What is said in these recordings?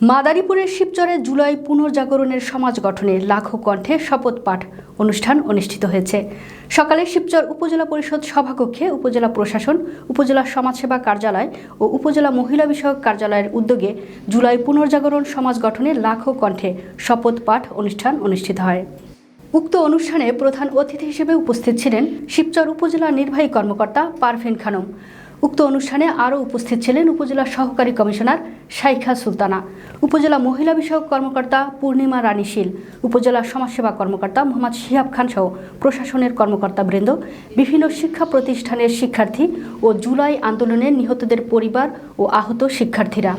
মাদারীপুরের শিবচরে জুলাই পুনর্জাগরণের সমাজ গঠনের লাখো কণ্ঠে শপথ পাঠ অনুষ্ঠান অনুষ্ঠিত হয়েছে। সকালে শিবচর উপজেলা পরিষদ সভাকক্ষে উপজেলা প্রশাসন, উপজেলা সমাজসেবা কার্যালয় ও উপজেলা মহিলা বিষয়ক কার্যালয়ের উদ্যোগে জুলাই পুনর্জাগরণ সমাজ গঠনের লাখো কণ্ঠে শপথ পাঠ অনুষ্ঠান অনুষ্ঠিত হয়। উক্ত অনুষ্ঠানে প্রধান অতিথি হিসেবে উপস্থিত ছিলেন শিবচর উপজেলা নির্বাহী কর্মকর্তা পারভিন খানম। উক্ত অনুষ্ঠানে আরও উপস্থিত ছিলেন উপজেলা সহকারী কমিশনার শাইখা সুলতানা, উপজেলা মহিলা বিষয়ক কর্মকর্তা পূর্ণিমা রানী শীল, উপজেলা সমাজসেবা কর্মকর্তা মোহাম্মদ শিহাব খান সহ প্রশাসনের কর্মকর্তাবৃন্দ বিভিন্ন শিক্ষা প্রতিষ্ঠানের শিক্ষার্থী ও জুলাই আন্দোলনে নিহতদের পরিবার ও আহত শিক্ষার্থীরা।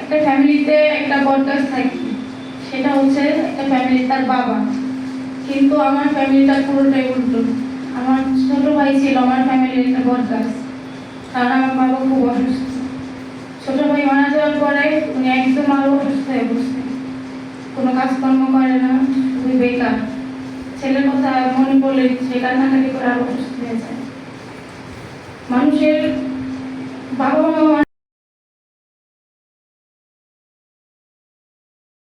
একটা ফ্যামিলিতে একটা বরগাছ থাকে। সেটা হচ্ছে একটা ফ্যামিলি তার বাবা। কিন্তু আমার ফ্যামিলিটা পুরোটাই উল্টো। আমার ছোট ভাই ছিল, আমার ফ্যামিলির একটা বরগাছ কারণ আমার বাবা খুব অসুস্থ। ছোট ভাই মারা যাওয়ার পরে উনি একদম আরও অসুস্থ হয়ে বসছে কোনো কাজকর্ম করে না শুধু বেকার। ছেলের কথা মনে পড়লে সে কান্নাকাটি করে আরও অসুস্থ হয়ে যায়। মানুষের বাবা মা